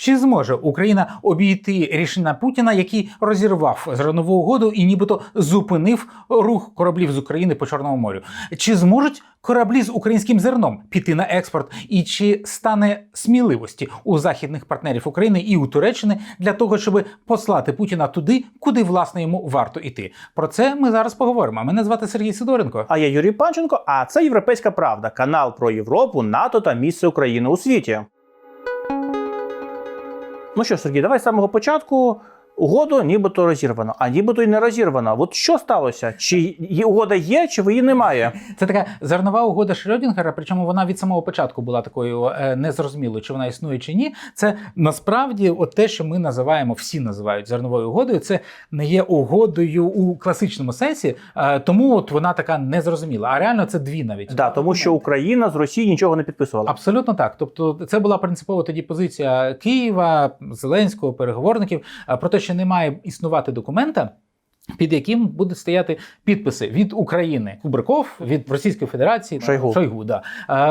Чи зможе Україна обійти рішення Путіна, який розірвав зернову угоду і нібито зупинив рух кораблів з України по Чорному морю? Чи зможуть кораблі з українським зерном піти на експорт? І чи стане сміливості у західних партнерів України і у Туреччини для того, щоб послати Путіна туди, куди власне йому варто йти? Про це ми зараз поговоримо. Мене звати Сергій Сидоренко. А я Юрій Панченко, а це Європейська Правда, канал про Європу, НАТО та місце України у світі. Ну що, Сергій, давай з самого початку. Угоду нібито розірвано, а нібито й не розірвано. От що сталося? Чи угода є, чи її немає? Це така зернова угода Шрёдінгера, причому вона від самого початку була такою е, незрозумілою, чи вона існує чи ні. Це насправді от те, що ми називаємо, всі називають зерновою угодою. Це не є угодою у класичному сенсі, е, тому от вона така незрозуміла. А реально це дві навіть. Да, тому що Україна з Росії нічого не підписувала. Абсолютно так. Тобто, це була принципова тоді позиція Києва, Зеленського, переговорників е, про те, що не має існувати документа. Під яким будуть стояти підписи від України Кубриков від Російської Федерації Шойгу. Шойгу да.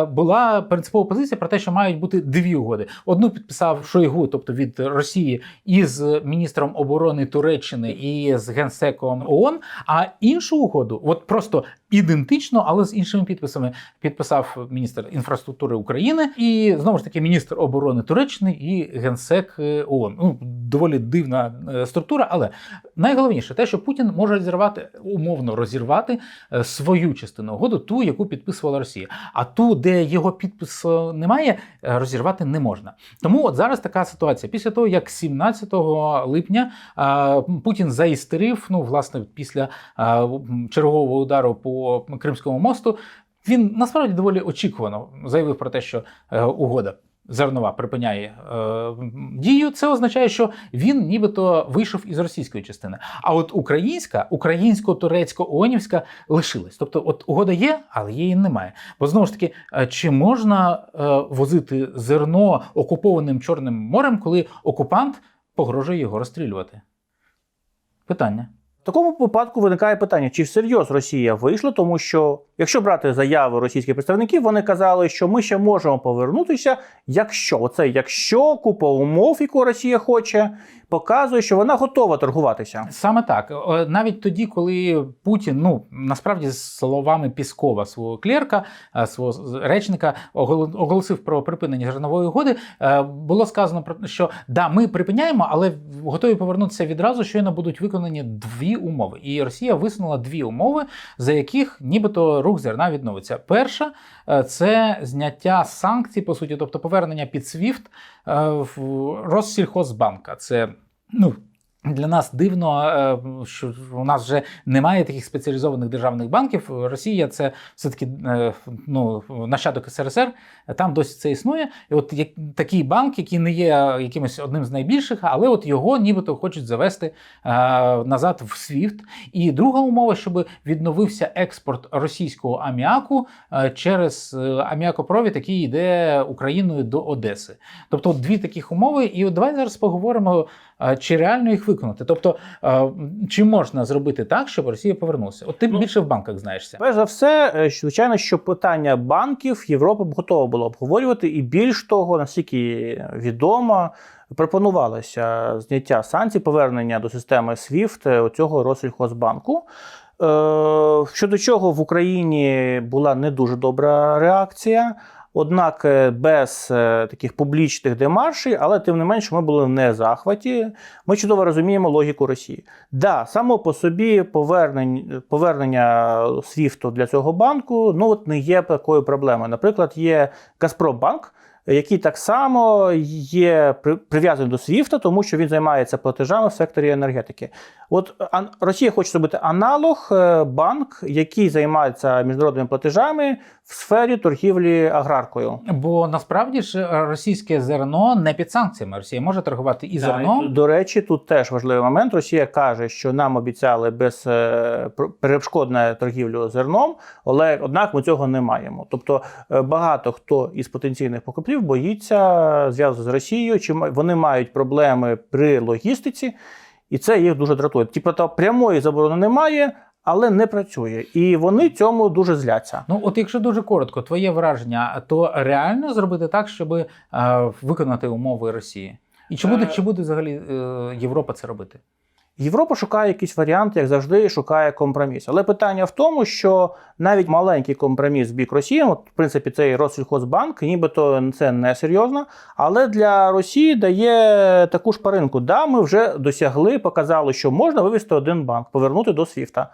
Була принципова позиція про те, що мають бути дві угоди. Одну підписав Шойгу, тобто від Росії, із міністром оборони Туреччини і з генсеком ООН. А іншу угоду, от просто ідентично, але з іншими підписами, підписав міністр інфраструктури України і знову ж таки міністр оборони Туреччини і генсек е, ООН. Ну доволі дивна е, структура, але найголовніше те, що Путін може розірвати умовно розірвати е, свою частину угоду, ту, яку підписувала Росія. А ту, де його підпису немає, е, розірвати не можна. Тому от зараз така ситуація. Після того, як 17 липня Путін заістерив, ну власне, після чергового удару по Кримському мосту, він насправді доволі очікувано заявив про те, що е, угода. Зернова припиняє е, дію, це означає, що він нібито вийшов із російської частини. А от українська, українсько-турецько-онівська лишилась. Тобто, от угода є, але її немає. Бо знову ж таки, е, чи можна е, возити зерно окупованим Чорним морем, коли окупант погрожує його розстрілювати? Питання. Такому випадку виникає питання, чи всерйоз Росія вийшла, тому що якщо брати заяви російських представників, вони казали, що ми ще можемо повернутися, якщо оце якщо купа умов, яку Росія хоче, показує, що вона готова торгуватися. Саме так. Е, Навіть тоді, коли Путін, ну насправді, з словами Піскова, свого клерка, е, свого речника, огол- оголосив про припинення зернової угоди, е, було сказано про що да, ми припиняємо, але готові повернутися відразу, щойно будуть виконані дві умови. І Росія висунула дві умови, за яких нібито рух зерна відновиться. Перша е, це зняття санкцій, по суті, тобто повернення під SWIFT е, в Россільхозбанка. Це ну. Для нас дивно, е, що у нас вже немає таких спеціалізованих державних банків. Росія це все-таки е, ну, нащадок СРСР, там досі це існує. І от як, такий банк, який не є якимось одним з найбільших, але от його нібито хочуть завести е, назад в SWIFT. І друга умова, щоб відновився експорт російського аміаку через аміакопровід, який йде Україною до Одеси. Тобто от дві таких умови. І от давай зараз поговоримо, чи реально їх виконати. Тобто, е, чи можна зробити так, щоб Росія повернулася? От ти Ну, більше в банках знаєшся. Перш за все, е, звичайно, що питання банків Європа б готова була обговорювати, і більш того, наскільки відомо, пропонувалося зняття санкцій, повернення до системи SWIFT цього Россельхозбанку. Е, Щодо чого в Україні була не дуже добра реакція. Однак е, без е, таких публічних демаршей, але тим не менше ми були в незахваті. Ми чудово розуміємо логіку Росії. Да, само по собі повернення, повернення свіфту для цього банку ну от не є такою проблемою. Наприклад, є Газпромбанк, який так само є при- прив'язаний до SWIFT, тому що він займається платежами в секторі енергетики. От Росія хоче зробити аналог е, банк, який займається міжнародними платежами в сфері торгівлі аграркою. Бо насправді ж е, російське зерно не під санкціями. Росія може торгувати і зерном. До речі, тут теж важливий момент. Росія каже, що нам обіцяли без е, перешкодне торгівлю зерном, але однак ми цього не маємо. Тобто багато хто із потенційних покупців боїться зв'язку з Росією, чи вони мають проблеми при логістиці, і це їх дуже дратує. Тобто прямої заборони немає. Але не працює, і вони цьому дуже зляться. Ну, от якщо дуже коротко, твоє враження, то реально зробити так, щоб е, виконати умови Росії? І чи буде, Е, чи буде взагалі е, Європа це робити? Європа шукає якийсь варіант, як завжди, шукає компроміс. Але питання в тому, що навіть маленький компроміс в бік Росії, от, в принципі, цей Россельхозбанк, нібито це не серйозно, але для Росії дає таку ж паринку. Да, ми вже досягли, показали, що можна вивести один банк, повернути до Свіфта.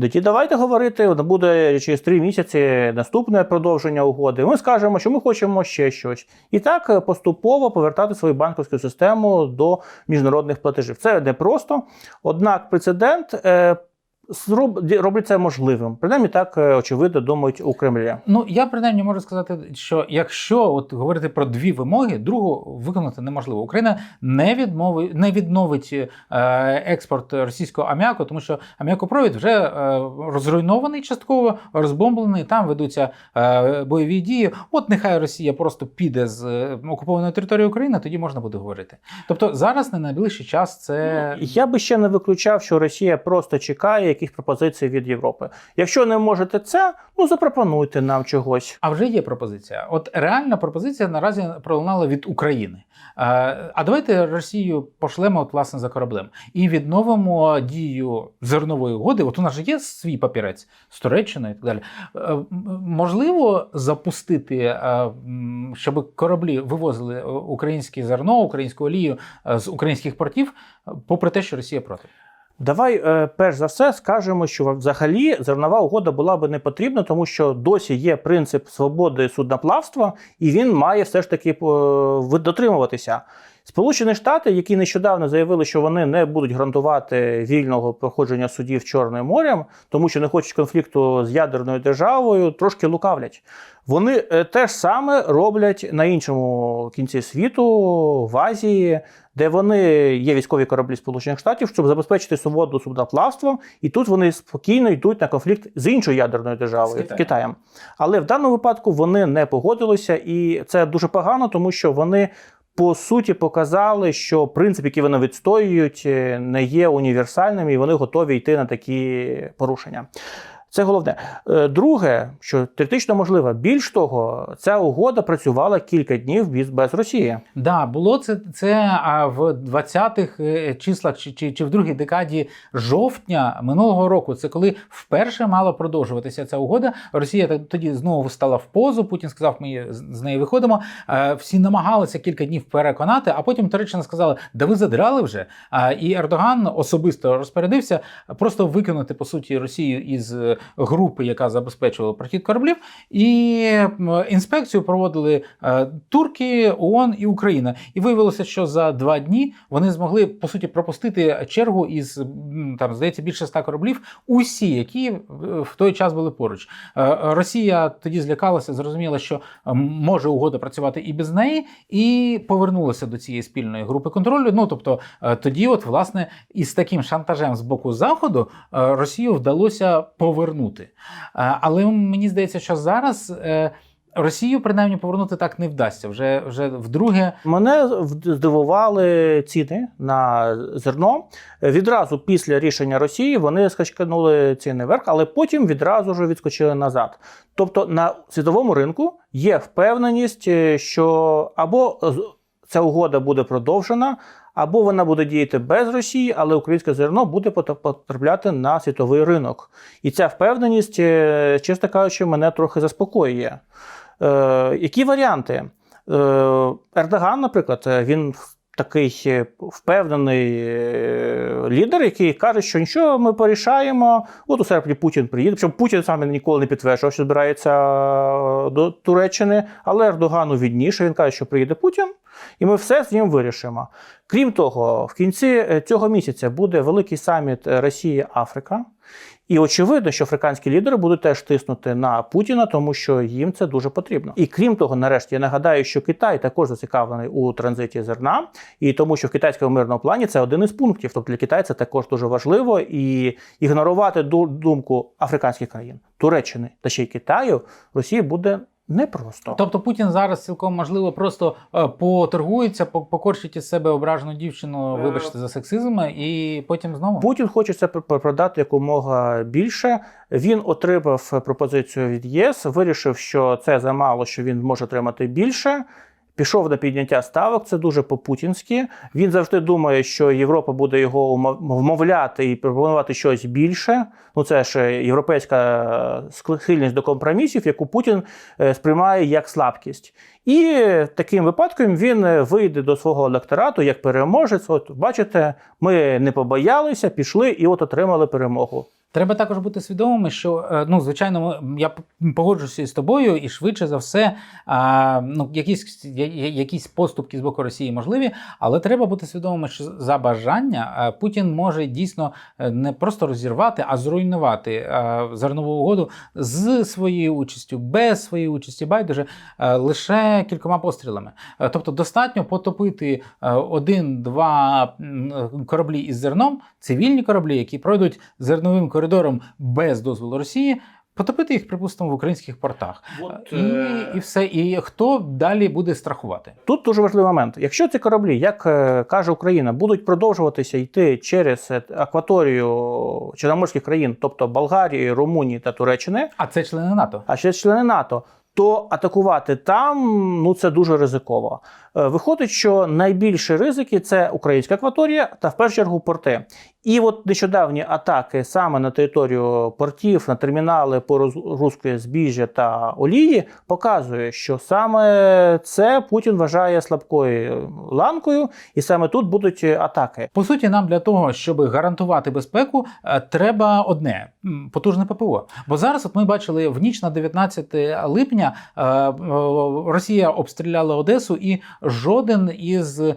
Тоді давайте говорити, буде через три місяці наступне продовження угоди. Ми скажемо, що ми хочемо ще щось. І так е, поступово повертати свою банківську систему до міжнародних платежів. Це непросто. Однак прецедент робить це можливим. Принаймні так е, очевидно думають у Кремлі. Ну я принаймні можу сказати, що якщо от говорити про дві вимоги, другу виконати неможливо. Україна не відмови не відновить е, експорт російського аміаку, тому що аміакопровід вже е, розруйнований, частково розбомблений. Там ведуться е, бойові дії. От нехай Росія просто піде з е, окупованої території України, тоді можна буде говорити. Тобто зараз на найближчий час це Я би ще не виключав, що Росія просто чекає яких пропозицій від Європи. Якщо не можете це, ну запропонуйте нам чогось. А вже є пропозиція. От реальна пропозиція наразі пролунала від України. Е, А давайте Росію пошлемо от, власне за кораблем і відновимо дію зернової угоди. От у нас же є свій папірець з Туреччиною і так далі. Е, Можливо запустити, е, щоб кораблі вивозили українське зерно, українську олію з українських портів, попри те, що Росія проти. Давай е, перш за все скажемо, що взагалі зернова угода була би не потрібна, тому що досі є принцип свободи судноплавства, і він має все ж таки е, дотримуватися. Сполучені Штати, які нещодавно заявили, що вони не будуть гарантувати вільного проходження судів Чорним морем, тому що не хочуть конфлікту з ядерною державою, трошки лукавлять. Вони е, те ж саме роблять на іншому кінці світу, в Азії, де вони є військові кораблі Сполучених Штатів, щоб забезпечити свободу судноплавства, і тут вони спокійно йдуть на конфлікт з іншою ядерною державою З Китаєм. Китаєм. Але в даному випадку вони не погодилися, і це дуже погано, тому що вони. По суті, показали, що принцип, який вони відстоюють, е, не є універсальним, і вони готові йти на такі порушення. Це головне. Е, Друге, що теоретично можливо, більш того, ця угода працювала кілька днів без, Росії. Да, було це, це в 20-х е, числах чи, чи, чи в другій декаді жовтня минулого року. Це коли вперше мала продовжуватися ця угода. Росія тоді знову стала в позу. Путін сказав, ми з неї виходимо. Е, Всі намагалися кілька днів переконати, а потім Туреччина сказала, да ви задрали вже. І Ердоган особисто розпорядився просто викинути по суті Росію із групи, яка забезпечувала прохід кораблів, і інспекцію проводили е, турки, ООН і Україна. І виявилося, що за два дні вони змогли по суті пропустити чергу із там здається більше ста кораблів, усі, які е, в той час були поруч. Е, Росія тоді злякалася, зрозуміла, що може угода працювати і без неї, і повернулася до цієї спільної групи контролю. Ну тобто тоді, от власне, із таким шантажем з боку заходу Росію вдалося повернути. Е, Але мені здається, що зараз. е, Росію принаймні повернути так не вдасться. Вже вже вдруге Мене здивували ціни на зерно. Відразу після рішення Росії вони скачканули ціни вверх, але потім відразу ж відскочили назад. Тобто на світовому ринку є впевненість, е, що або ця угода буде продовжена, або вона буде діяти без Росії, але українське зерно буде потрапляти на світовий ринок. І ця впевненість, е, чесно кажучи, мене трохи заспокоює. Е, які варіанти? Е, Ердоган, наприклад, е, він такий е, впевнений лідер, який каже, що нічого ми порішаємо. От у серпні Путін приїде. Причому Путін сам ніколи не підтверджував, що збирається до Туреччини, але Ердогану відніше. Він каже, що приїде Путін, і ми все з ним вирішимо. Крім того, в кінці е, цього місяця буде великий саміт е, Росія-Африка. І очевидно, що африканські лідери будуть теж тиснути на Путіна, тому що їм це дуже потрібно. І крім того, нарешті я нагадаю, що Китай також зацікавлений у транзиті зерна, і тому, що в китайському мирному плані це один із пунктів. Тобто для Китаю це також дуже важливо, і ігнорувати думку африканських країн, Туреччини та ще й Китаю Росії буде непросто. Тобто Путін зараз цілком можливо просто е, поторгується, по- покорчить із себе ображену дівчину, Е. вибачте за сексизм, і потім знову. Путін хоче це продати якомога більше. Він отримав пропозицію від ЄС, вирішив, що це замало, що він може отримати більше. Пішов на підняття ставок. Це дуже по-путінськи. Він завжди думає, що Європа буде його вмовляти і пропонувати щось більше. Ну це ж європейська е, схильність до компромісів, яку Путін е, сприймає як слабкість. І таким випадком він е, вийде до свого електорату як переможець. От бачите, ми не побоялися, пішли і от отримали перемогу. Треба також бути свідомими, що е, ну звичайно, я п- погоджуюся з тобою, і швидше за все, ну якісь якісь поступки з боку Росії можливі, але треба бути свідомими, що за бажання е, Путін може дійсно е, не просто розірвати, а зруйнувати зернову угоду з своєю участю, без своєї участі, байдуже лише кількома пострілами. Тобто достатньо потопити один-два кораблі із зерном, цивільні кораблі, які пройдуть зерновим коридором без дозволу Росії. Потопити їх, припустимо, в українських портах. От, і, е, і все. І хто далі буде страхувати? Тут дуже важливий момент. Якщо ці кораблі, як е, каже Україна, будуть продовжуватися йти через е, акваторію чорноморських країн, тобто Болгарії, Румунії та Туреччини, А це члени НАТО. а ще члени НАТО, то атакувати там ну це дуже ризиково. Е, Виходить, що найбільші ризики це українська акваторія та в першу чергу порти. І от нещодавні атаки саме на територію портів, на термінали по розгрузці збіжжя та олії показує, що саме це Путін вважає слабкою ланкою, і саме тут будуть е, атаки. По суті, нам для того, щоб гарантувати безпеку, е, треба одне потужне ППО. Бо зараз, от ми бачили в ніч на 19 липня, е, е, Росія обстріляла Одесу, і жоден із е,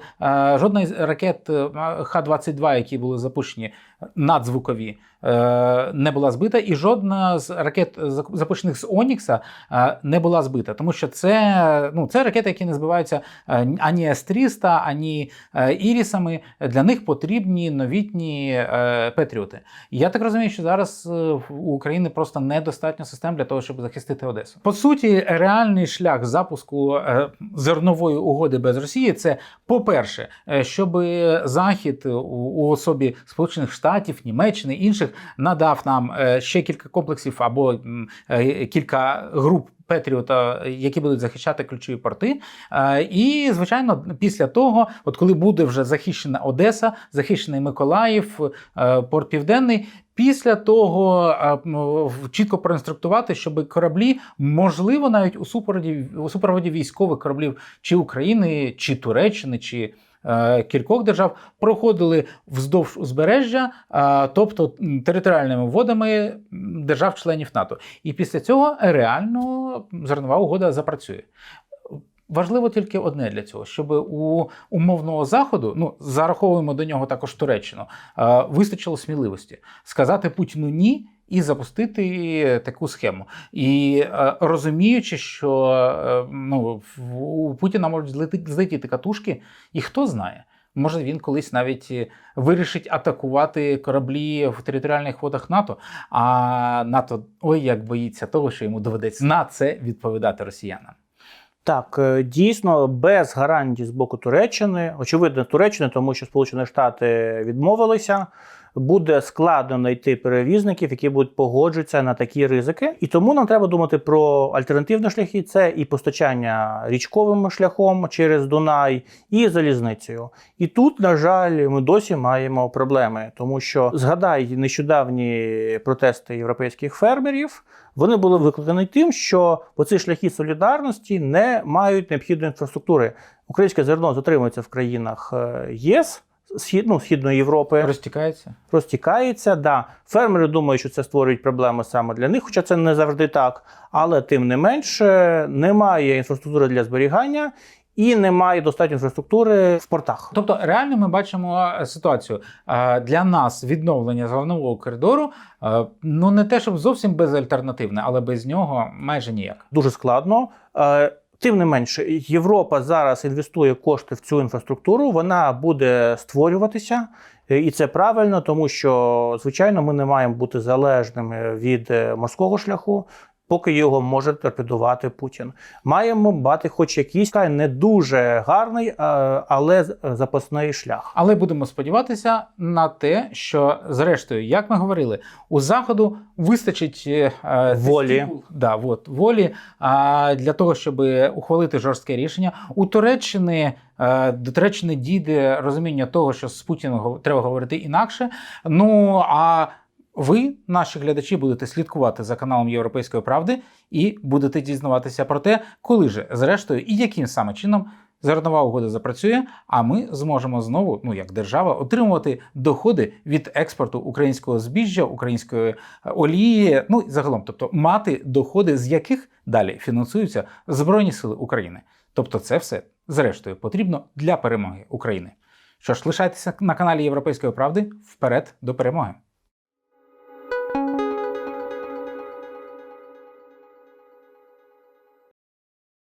жодна із ракет е, Х-22, які були запущені надзвукові, е, не була збита, і жодна з ракет, запущених з Онікса, е, не була збита, тому що це, ну, це ракети, які не збиваються е, ані С-300, ані Ірісами. Для них потрібні новітні Петріоти. Я так розумію, що зараз у України просто недостатньо систем для того, щоб захистити Одесу. По суті, реальний шлях запуску зернової угоди без Росії це, по-перше, щоб Захід у особі Сполучених Штатів, Німеччини інших надав нам е, ще кілька комплексів або е, кілька груп. Петріота, які будуть захищати ключові порти. Е, І, звичайно, після того, от коли буде вже захищена Одеса, захищений Миколаїв, порт Південний. Після того чітко проінструктувати, щоб кораблі, можливо, навіть у супроводі у супроводі військових кораблів чи України, чи Туреччини, чи кількох держав проходили вздовж узбережжя, е, тобто територіальними водами держав-членів НАТО. І після цього реально зернова угода запрацює. Важливо тільки одне для цього, щоб у умовного заходу, ну зараховуємо до нього також Туреччину, е, вистачило сміливості сказати Путіну ні і запустити таку схему. І е, розуміючи, що е, ну, у Путіна можуть злетіти катушки, і хто знає. Може, він колись навіть е, вирішить атакувати кораблі в територіальних водах НАТО. А НАТО ой як боїться того, що йому доведеться на це відповідати росіянам. Так, дійсно, без гарантій з боку Туреччини, очевидно, Туреччини, тому що Сполучені Штати відмовилися. Буде складно знайти перевізників, які будуть погоджуватися на такі ризики. І тому нам треба думати про альтернативні шляхи: це і постачання річковим шляхом через Дунай, і залізницею. І тут, на жаль, ми досі маємо проблеми, тому що згадай нещодавні протести європейських фермерів. Вони були викликані тим, що оці шляхи солідарності не мають необхідної інфраструктури. Українське зерно затримується в країнах е, єС. Схід, ну, Східної Європи Розтікається. розтікається. Да. Фермери думають, що це створюють проблеми саме для них, хоча це не завжди так. Але тим не менше немає інфраструктури для зберігання і немає достатньо інфраструктури в портах. Тобто, реально ми бачимо е, ситуацію. Е, Для нас відновлення зернового коридору е, ну не те, щоб зовсім безальтернативне, але без нього майже ніяк. Дуже складно. Тим не менше, Європа зараз інвестує кошти в цю інфраструктуру. Вона буде створюватися, е, і це правильно, тому що звичайно ми не маємо бути залежними від е, морського шляху. Поки його може торпедувати Путін. Маємо мати хоч якийсь хай не дуже гарний, е, але з- запасний шлях. Але будемо сподіватися на те, що зрештою, як ми говорили, у заходу вистачить е, е, Волі. да, от, волі для того, щоб ухвалити жорстке рішення. У Туреччини е, до Туреччини дійде розуміння того, що з Путіним треба говорити інакше. Ну а ви, наші глядачі, будете слідкувати за каналом Європейської правди і будете дізнаватися про те, коли же, зрештою, і яким саме чином зернова угода запрацює, а ми зможемо знову, ну як держава, отримувати доходи від експорту українського збіжжя, української е, олії, ну загалом, тобто мати доходи, з яких далі фінансуються Збройні Сили України. Тобто, це все зрештою потрібно для перемоги України. Що ж, лишайтеся на каналі Європейської правди вперед до перемоги.